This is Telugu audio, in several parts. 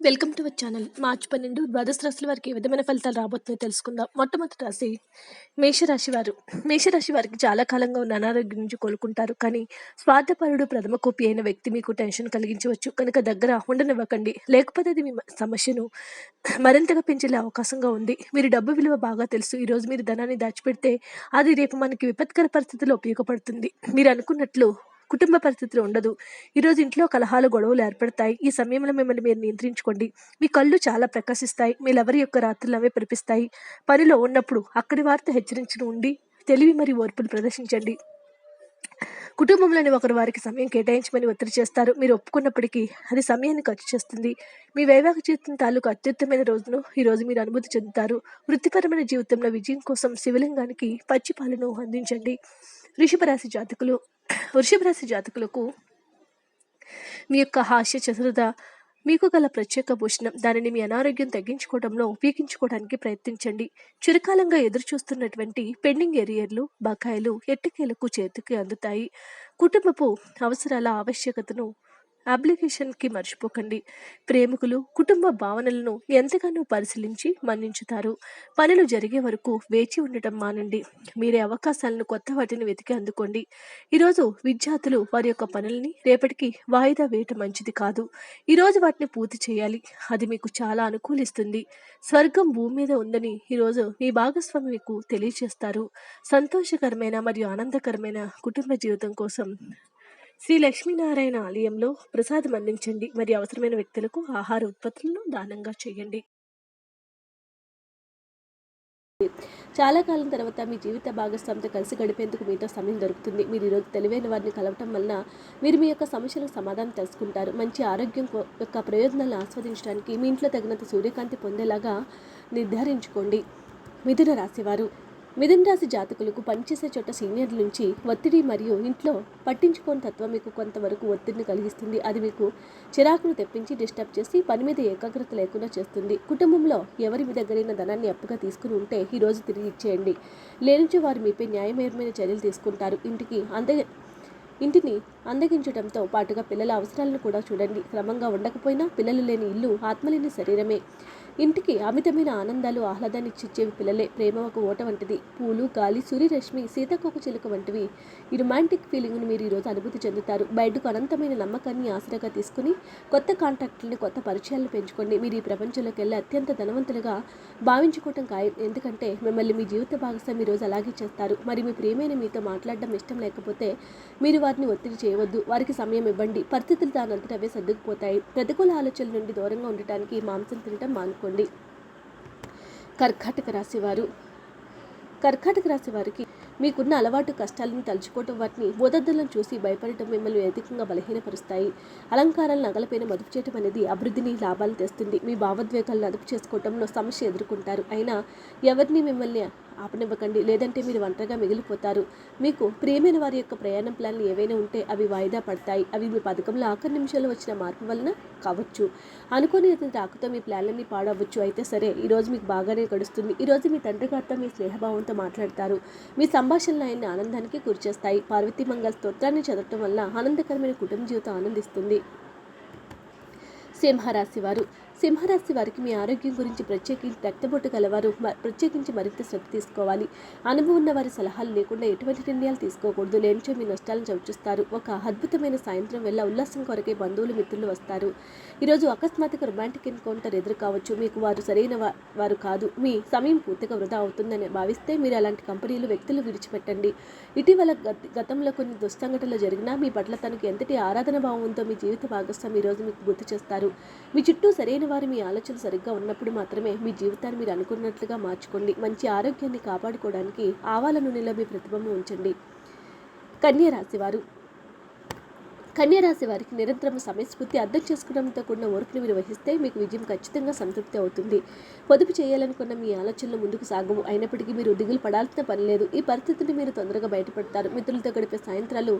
Welcome to our channel. మార్చి పన్నెండు ద్వాదశ రాశుల వారికి ఏ విధమైన ఫలితాలు రాబోతున్నాయో తెలుసుకుందాం. మొట్టమొదటి రాశి మేషరాశి వారు. మేషరాశి వారికి చాలా కాలంగా ఉన్న అనారోగ్యం నుంచి కోలుకుంటారు. కానీ స్వార్థపరుడు ప్రథమ కోపి అయిన వ్యక్తి మీకు టెన్షన్ కలిగించవచ్చు. కనుక దగ్గర ఉండనివ్వకండి. లేకపోతే అది మీ సమస్యను మరింతగా పెంచే అవకాశంగా ఉంది. మీరు డబ్బు విలువ బాగా తెలుసు. ఈరోజు మీరు ధనాన్ని దాచిపెడితే అది రేపు మనకి విపత్కర పరిస్థితుల్లో ఉపయోగపడుతుంది. మీరు అనుకున్నట్లు కుటుంబ పరిస్థితులు ఉండదు. ఈరోజు ఇంట్లో కలహాలు గొడవలు ఏర్పడతాయి. ఈ సమయంలో మిమ్మల్ని మీరు నియంత్రించుకోండి. మీ కళ్ళు చాలా ప్రకాశిస్తాయి. మీ యొక్క రాత్రులు అవే ప్రపిస్తాయి. పనిలో ఉన్నప్పుడు అక్కడి వారితో హెచ్చరించడం ఉండి తెలివి మరియు ఓర్పులు ప్రదర్శించండి. కుటుంబంలోని ఒకరు వారికి సమయం కేటాయించమని ఒత్తిడి చేస్తారు. మీరు ఒప్పుకున్నప్పటికీ అది సమయాన్ని ఖర్చు చేస్తుంది. మీ వైవాహిక జీవితం తాలూకు అత్యుత్తమైన రోజును ఈరోజు మీరు అనుభూతి చెందుతారు. వృత్తిపరమైన జీవితంలో విజయం కోసం శివలింగానికి పచ్చి పాలను అందించండి. వృషభరాశి జాతకులు వృషభరాశి జాతకులకు మీ యొక్క హాస్య చతురత మీకు గల ప్రత్యేక భూషణం దానిని మీ అనారోగ్యం తగ్గించుకోవడంలో ఉపయోగించుకోవడానికి ప్రయత్నించండి. చిరకాలంగా ఎదురు చూస్తున్నటువంటి పెండింగ్ ఎరియర్లు బకాయిలు ఎట్టకేలకు చేతికి అందుతాయి. కుటుంబపు అవసరాల ఆవశ్యకతను అప్లికేషన్కి మర్చిపోకండి. ప్రేమికులు కుటుంబ భావనలను ఎంతగానో పరిశీలించి మన్నించుతారు. పనులు జరిగే వరకు వేచి ఉండటం మానండి. మీరే అవకాశాలను కొత్త వాటిని వెతికి అందుకోండి. ఈరోజు విద్యార్థులు వారి యొక్క పనుల్ని రేపటికి వాయిదా వేయటం మంచిది కాదు. ఈరోజు వాటిని పూర్తి చేయాలి. అది మీకు చాలా అనుకూలిస్తుంది. స్వర్గం భూమి మీద ఉందని ఈరోజు మీ భాగస్వామి మీకు తెలియజేస్తారు సంతోషకరమైన మరియు ఆనందకరమైన కుటుంబ జీవితం కోసం శ్రీ లక్ష్మీనారాయణ ఆలయంలో ప్రసాదం అందించండి. మరియు అవసరమైన వ్యక్తులకు ఆహార ఉత్పత్తులను దానంగా చేయండి. చాలా కాలం తర్వాత మీ జీవిత భాగస్వామితో కలిసి గడిపేందుకు మీతో సమయం దొరుకుతుంది. మీరు ఈరోజు తెలివైన వారిని కలవటం వలన మీరు మీ యొక్క సమస్యలకు సమాధానం తెలుసుకుంటారు. మంచి ఆరోగ్యం యొక్క ప్రయోజనాలను ఆస్వాదించడానికి మీ ఇంట్లో తగినంత సూర్యకాంతి పొందేలాగా నిర్ధారించుకోండి. మిథున రాశివారు. మిథున రాశి జాతకులకు పనిచేసే చోట సీనియర్ల నుంచి ఒత్తిడి మరియు ఇంట్లో పట్టించుకోని తత్వం మీకు కొంతవరకు ఒత్తిడిని కలిగిస్తుంది. అది మీకు చిరాకును తెప్పించి డిస్టర్బ్ చేసి పని మీద ఏకాగ్రత లేకుండా చేస్తుంది. కుటుంబంలో ఎవరి మీ దగ్గరైన ధనాన్ని అప్పుగా తీసుకుని ఉంటే ఈ రోజు తిరిగి ఇచ్చేయండి. లేనిచో వారు మీపై న్యాయమయమైన చర్యలు తీసుకుంటారు. ఇంటికి అంతే ఇంటిని అందగించడంతో పాటుగా పిల్లల అవసరాలను కూడా చూడండి. క్రమంగా ఉండకపోయినా పిల్లలు లేని ఇల్లు ఆత్మలేని శరీరమే. ఇంటికి అమితమైన ఆనందాలు ఆహ్లాదాన్ని ఇచ్చిచ్చేవి పిల్లలే. ప్రేమ ఒక ఓట వంటిది. పూలు గాలి సూర్యరశ్మి సీతకొక చిలుక వంటివి. ఈ రొమాంటిక్ ఫీలింగ్ను మీరు ఈరోజు అనుభూతి చెందుతారు. బయటకు అనంతమైన నమ్మకాన్ని ఆసరాగా తీసుకుని కొత్త కాంటాక్ట్లని కొత్త పరిచయాలను పెంచుకోండి. మీరు ఈ ప్రపంచంలోకి వెళ్ళి అత్యంత ధనవంతులుగా భావించుకోవటం ఖాయం. ఎందుకంటే మిమ్మల్ని మీ జీవిత భాగస్వామి ఈరోజు రోజు అలాగే చేస్తారు. మరి మీ ప్రియమైన మీతో మాట్లాడడం ఇష్టం లేకపోతే మీరు వారిని ఒత్తిడి చేయవద్దు వారికి సమయం ఇవ్వండి. పరిస్థితులు దానంతట అవే సర్దుకుపోతాయి. ప్రతికూల ఆలోచనల నుండి దూరంగా ఉండటానికి మాంసం తినటం మానుకోండి. కర్కాటక రాశివారు కర్కాటక రాశి వారికి మీకున్న అలవాటు కష్టాలను తలుచుకోవటం వాటిని బోధద్దులను చూసి భయపడటం మిమ్మల్ని అధికంగా బలహీనపరుస్తాయి. అలంకారాలను నగలపైన మదుపు చేయటం అనేది అభివృద్ధిని లాభాలు తెస్తుంది. మీ భావోద్వేగాలను అదుపు చేసుకోవటంలో సమస్య ఎదుర్కొంటారు. అయినా ఎవరిని మిమ్మల్ని ఆపనివ్వకండి. లేదంటే మీరు ఒంటరిగా మిగిలిపోతారు. మీకు ప్రియమైన వారి యొక్క ప్రయాణం ప్లాన్లు ఏవైనా ఉంటే అవి వాయిదా పడతాయి. అవి మీ పథకంలో ఆఖరి నిమిషాలు వచ్చిన మార్పు వలన కావచ్చు. అనుకోని రాకతో మీ ప్లాన్లన్నీ పాడవచ్చు అయితే సరే ఈరోజు మీకు బాగానే గడుస్తుంది. ఈరోజు మీ తండ్రి గారితో మీ స్నేహభావంతో మాట్లాడతారు. మీ సంభాషణలు ఆయన్ని ఆనందానికి గురిచేస్తాయి. పార్వతీ మంగళ స్తోత్రాన్ని చదవటం వల్ల ఆనందకరమైన కుటుంబ జీవితం ఆనందిస్తుంది. సింహరాశి వారు సింహరాశి వారికి మీ ఆరోగ్యం గురించి ప్రత్యేకించి రక్తబొట్టు గలవారు మ- ప్రత్యేకించి మరింత శ్రద్ధ తీసుకోవాలి. అనుభవం ఉన్న వారి సలహాలు లేకుండా ఎటువంటి నిర్ణయాలు తీసుకోకూడదు. లేనిచో మీ నష్టాలను చవిచూస్తారు. ఒక అద్భుతమైన సాయంత్రం వెళ్ళ ఉల్లాసం కొరకే బంధువులు మిత్రులు వస్తారు. ఈరోజు అకస్మాత్తుగా రొమాంటిక్ ఎన్కౌంటర్ ఎదురు కావచ్చు మీకు వారు సరైన వారు కాదు. మీ సమయం పూర్తిగా వృధా అవుతుందని భావిస్తే మీరు అలాంటి కంపెనీలు వ్యక్తులు విడిచిపెట్టండి. ఇటీవల గత- గతంలో కొన్ని దుస్సంఘటనలు జరిగినా మీ పట్ల తనకు ఎంతటి ఆరాధన భావం ఉందో మీ జీవిత భాగస్వామి ఈ రోజు మీకు గుర్తు చేస్తారు. మీ చుట్టూ సరైన వారి మీ ఆలోచన సరిగ్గా ఉన్నప్పుడు మాత్రమే మీ జీవితాన్ని మీరు అనుకున్నట్లుగా మార్చుకోండి. మంచి ఆరోగ్యాన్ని కాపాడుకోవడానికి ఆవాల నూనెలో మీ ప్రతిభను ఉంచండి. కన్య రాశివారు కన్యరాశి వారికి నిరంతరం సమయస్ఫూర్తి అర్థం చేసుకోవడంతో కూడిన ఓర్పుని మీరు వహిస్తే మీకు విజయం ఖచ్చితంగా సంతృప్తి అవుతుంది. పొదుపు చేయాలనుకున్న మీ ఆలోచనలు ముందుకు సాగవు. అయినప్పటికీ మీరు దిగులు పడాల్సిన పని లేదు. ఈ పరిస్థితిని మీరు తొందరగా బయటపడతారు. మిత్రులతో గడిపే సాయంత్రాలు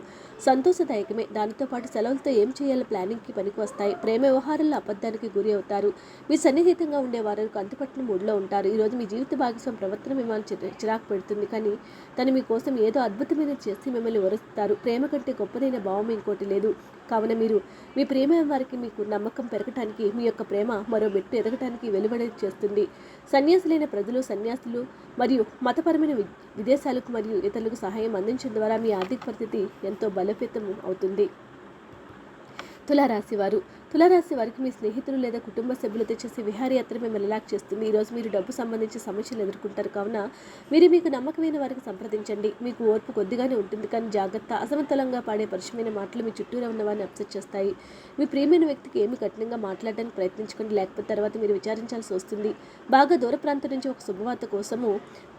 సంతోషదాయకమే. దానితో పాటు సెలవులతో ఏం చేయాలో ప్లానింగ్కి పనికి వస్తాయి. ప్రేమ వ్యవహారాల్లో అబద్ధానికి గురి అవుతారు. మీ సన్నిహితంగా ఉండే వారు అంతుపట్టిన మూడ్లో ఉంటారు. ఈరోజు మీ జీవిత భాగస్వామి ప్రవర్తన మిమ్మల్ని చిరాకు పెడుతుంది. కానీ తను మీకోసం ఏదో అద్భుతమైన చేసి మిమ్మల్ని వరుస్తారు. ప్రేమ కంటే గొప్పదైన భావం ఇంకోటి లేదు. లేదు. కావున మీరు మీ ప్రేమ వారికి మీకు నమ్మకం పెరగటానికి మీ యొక్క ప్రేమ మరో మెట్టు ఎదగటానికి వెలువడి చేస్తుంది. సన్యాసులైన ప్రజలు సన్యాసులు మరియు మతపరమైన వి- విదేశాలకు మరియు ఇతరులకు సహాయం అందించడం ద్వారా మీ ఆర్థిక పరిస్థితి ఎంతో బలోపేతం అవుతుంది. తులారాశివారు తులారాశి వారికి మీ స్నేహితులు లేదా కుటుంబ సభ్యులతో చేసే విహారయాత్ర మిమ్మల్ని రిలాక్స్ చేస్తుంది. ఈరోజు మీరు డబ్బు సంబంధించి సమస్యలు ఎదుర్కొంటారు కావున మీరు మీకు నమ్మకమైన వారికి సంప్రదించండి. మీకు ఓర్పు కొద్దిగానే ఉంటుంది కానీ జాగ్రత్త అసమతులంగా పాడే పరుషమైన మాటలు మీ చుట్టూరా ఉన్న వారిని అప్సెట్ చేస్తాయి. మీ ప్రియమైన వ్యక్తికి ఏమి కఠినంగా మాట్లాడడానికి ప్రయత్నించుకోండి. లేకపోతే తర్వాత మీరు విచారించాల్సి వస్తుంది. బాగా దూర ప్రాంతం నుంచి ఒక శుభవార్త కోసము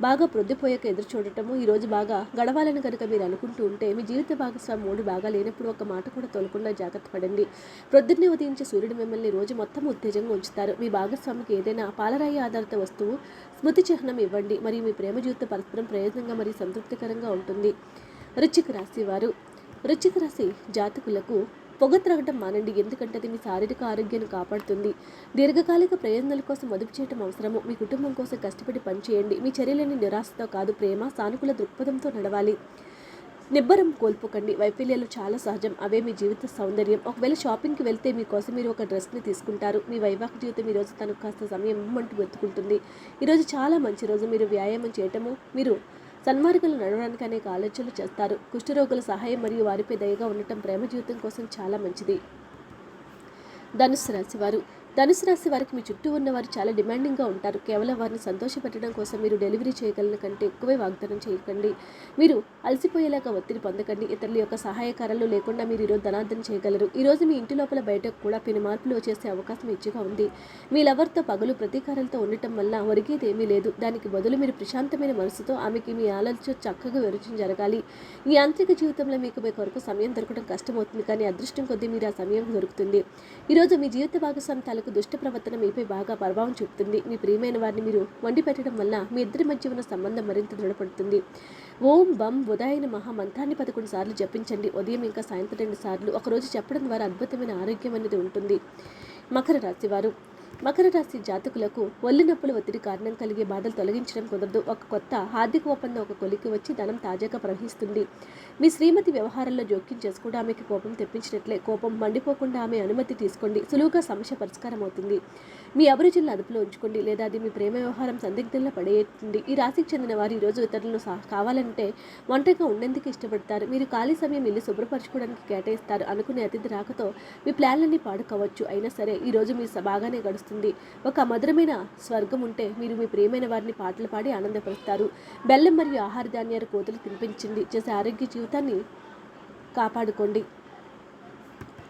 బాగా ప్రొద్దుపోయాక ఎదురు చూడటము ఈ రోజు బాగా గడవాలని కనుక మీరు అనుకుంటూ ఉంటే మీ జీవిత భాగస్వామి మూడు బాగా లేనప్పుడు ఒక మాట కూడా తోలకుండా జాగ్రత్త పడండి. ప్రొద్దున్నే ఉదయించే సూర్యుడు మిమ్మల్ని రోజు మొత్తం ఉత్తేజంగా ఉంచుతారు. మీ భాగస్వామికి ఏదైనా పాలరాయి ఆధారిత వస్తువు స్మృతి చిహ్నం ఇవ్వండి. మరియు మీ ప్రేమ జీవిత పరస్పరం ప్రయోజనంగా మరియు సంతృప్తికరంగా ఉంటుంది. రుచిక రాశి వారు. వృశ్చిక రాశి జాతకులకు పొగ త్రాగటం మానండి. ఎందుకంటే అది మీ శారీరక ఆరోగ్యాన్ని కాపాడుతుంది. దీర్ఘకాలిక ప్రయోజనాల కోసం మదుపు చేయటం అవసరము. మీ కుటుంబం కోసం కష్టపడి పనిచేయండి మీ చర్యలని నిరాశతో కాదు ప్రేమ సానుకూల దృక్పథంతో నడవాలి. నిబ్బరం కోల్పోకండి. వైఫల్యాలు చాలా సహజం. అవే మీ జీవిత సౌందర్యం. ఒకవేళ షాపింగ్కి వెళ్తే మీకోసం మీరు ఒక డ్రెస్ని తీసుకుంటారు. మీ వైవాహిక జీవితం ఈరోజు తనకు కాస్త సమయం ఇమ్మంటూ వెతుకుంటుంది. ఈరోజు చాలా మంచి రోజు. మీరు వ్యాయామం చేయటము మీరు సన్మార్గంలో నడవడానికి అనేక ఆలోచనలు చేస్తారు. కుష్ఠరోగుల సహాయం మరియు వారిపై దయగా ఉండటం ప్రేమ జీవితం కోసం చాలా మంచిది. ధనుసు రాశి వారు. ధనుసు రాశి వారికి మీ చుట్టూ ఉన్నవారు చాలా డిమాండింగ్గా ఉంటారు. కేవలం వారిని సంతోషపెట్టడం కోసం మీరు డెలివరీ చేయగలిగిన కంటే ఎక్కువే వాగ్దానం చేయకండి. మీరు అలసిపోయేలాగా ఒత్తిడి పొందకండి. ఇతరుల యొక్క సహాయకారాలు లేకుండా మీరు ఈరోజు ధనార్థన చేయగలరు. ఈరోజు మీ ఇంటి లోపల బయటకు కూడా పెను మార్పులు చేసే అవకాశం ఇచ్చిగా ఉంది. మీ లవర్తో పగలు ప్రతీకారాలతో ఉండటం వల్ల ఒరిగేది ఏమీ లేదు. దానికి బదులు మీరు ప్రశాంతమైన మనసుతో ఆమెకి మీ ఆలోచన చక్కగా వివరించడం జరగాలి. ఈ యాంత్రిక జీవితంలో మీకు మీ కొరకు సమయం దొరకడం కష్టమవుతుంది. కానీ అదృష్టం కొద్దీ మీరు ఆ సమయం దొరుకుతుంది. ఈరోజు మీ జీవిత భాగస్వామి తాలూకు దుష్ట ప్రవర్తన మీపై బాగా ప్రభావం చూపుతుంది. మీ ప్రియమైన వారిని మీరు వండి పెట్టడం వల్ల మీ ఇద్దరి మధ్య ఉన్న సంబంధం మరింత దృఢపడుతుంది. ఓం బం ఉదాయన మహా మంత్రాన్ని పదకొండు సార్లు జపించండి. ఉదయం ఇంకా సాయంత్రం రెండు సార్లు. ఒకరోజు చెప్పడం ద్వారా అద్భుతమైన ఆరోగ్యం అనేది ఉంటుంది. మకర రాశి వారు మకర రాశి జాతకులకు ఒళ్ళు నొప్పుల ఒత్తిడి కారణం కలిగే బాధలు తొలగించడం కుదరదు. ఒక కొత్త ఆర్థిక ఒప్పందం ఒక కొలికి వచ్చి ధనం తాజాగా ప్రవహిస్తుంది. మీ శ్రీమతి వ్యవహారంలో జోక్యం చేసుకుంటూ ఆమెకి కోపం తెప్పించినట్లే. కోపం మండిపోకుండా ఆమె అనుమతి తీసుకోండి. సులువుగా సమస్య పరిష్కారం అవుతుంది. మీ అభిరుచులను అదుపులో ఉంచుకోండి. లేదా అది మీ ప్రేమ వ్యవహారం సందిగ్ధంలో పడేయండి. ఈ రాశికి చెందిన వారు ఈరోజు ఇతరులను కావాలంటే ఒంటరిగా ఉండేందుకు ఇష్టపడతారు. మీరు ఖాళీ సమయం ఇల్లు శుభ్రపరచుకోవడానికి కేటాయిస్తారు. అనుకునే అతిథి రాకతో మీ ప్లాన్లన్నీ పాడుకోవచ్చు. అయినా సరే ఈ రోజు మీ బాగానే గడుస్తుంది. ఒక మధురమైన స్వర్గం ఉంటే మీరు మీ ప్రియమైన వారిని పాటలు పాడి ఆనందపరుస్తారు. బెల్లం మరియు ఆహార ధాన్యాల కోతలు తినిపించింది. చేసే ఆరోగ్య జీవితాన్ని కాపాడుకోండి.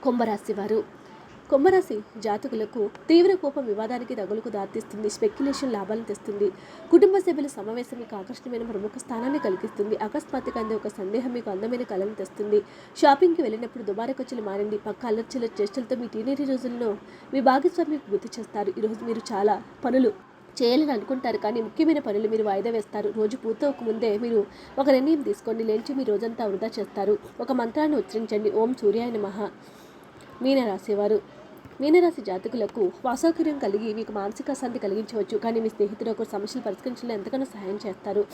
కుంభరాశి వారు. కుంభరాశి జాతకులకు తీవ్ర కోపం వివాదానికి తగులుకు దారితీస్తుంది. స్పెక్యులేషన్ లాభాలను తెస్తుంది. కుటుంబ సభ్యుల సమావేశం మీకు ఆకర్షణమైన ప్రముఖ స్థానాన్ని కలిగిస్తుంది. అకస్మాత్తుగా అందే ఒక సందేహం మీకు అందమైన కళను తెస్తుంది. షాపింగ్కి వెళ్ళినప్పుడు దుబారా ఖర్చులు మారండి పక్క అలర్చల చేష్టలతో మీ టీనేజీ రోజుల్లో మీ భాగస్వామికి గుర్తు చేస్తారు. ఈరోజు మీరు చాలా పనులు చేయాలని అనుకుంటారు. కానీ ముఖ్యమైన పనులు మీరు వాయిదా వేస్తారు. రోజు పూర్తవకముందే మీరు ఒక నిర్ణయం తీసుకోండి. లేచి మీ రోజంతా వృధా చేస్తారు. ఒక మంత్రాన్ని ఉచ్చరించండి. ఓం సూర్యాయ నమః. మీనరాశివారు. మీనరాశి జాతకులకు అసౌకర్యం కలిగి మీకు మానసిక అశాంతి కలిగించవచ్చు. కానీ మీ స్నేహితుడు ఒక సమస్యలు పరిష్కరించడంలో ఎంతగానో సహాయం చేస్తారు.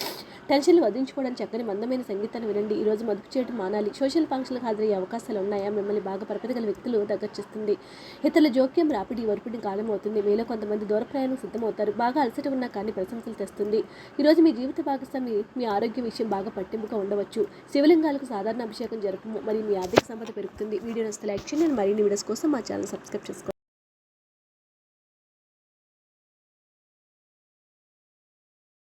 టెన్షన్లు వదిలించుకోవడానికి చక్కని మందమైన సంగీతాన్ని వినండి. ఈ రోజు మదుపు చేయడం మానాలి. సోషల్ ఫంక్షన్లకు హాజరయ్యే అవకాశాలు ఉన్నాయా? మిమ్మల్ని బాగా పరపదగల వ్యక్తులు దగ్గరచిస్తుంది ఇతరుల జోక్యం రాపిడి వరపిడి కాలం అవుతుంది. మీలో కొంతమంది దూర ప్రయాణం సిద్ధమవుతారు. బాగా అలసట ఉన్నా కానీ ప్రశంసలు తెస్తుంది. ఈరోజు మీ జీవిత భాగస్వామి మీ ఆరోగ్య విషయం బాగా పట్టింపుగా ఉండవచ్చు. శివలింగాలకు సాధారణ అభిషేకం జరపము. మరియు మీ ఆర్థిక సంపద పెరుగుతుంది. వీడియో నచ్చితే లైక్ చేయండి. మరిన్ని వీడియోస్ కోసం మా ఛానల్ సబ్స్క్రైబ్ చేసుకోండి.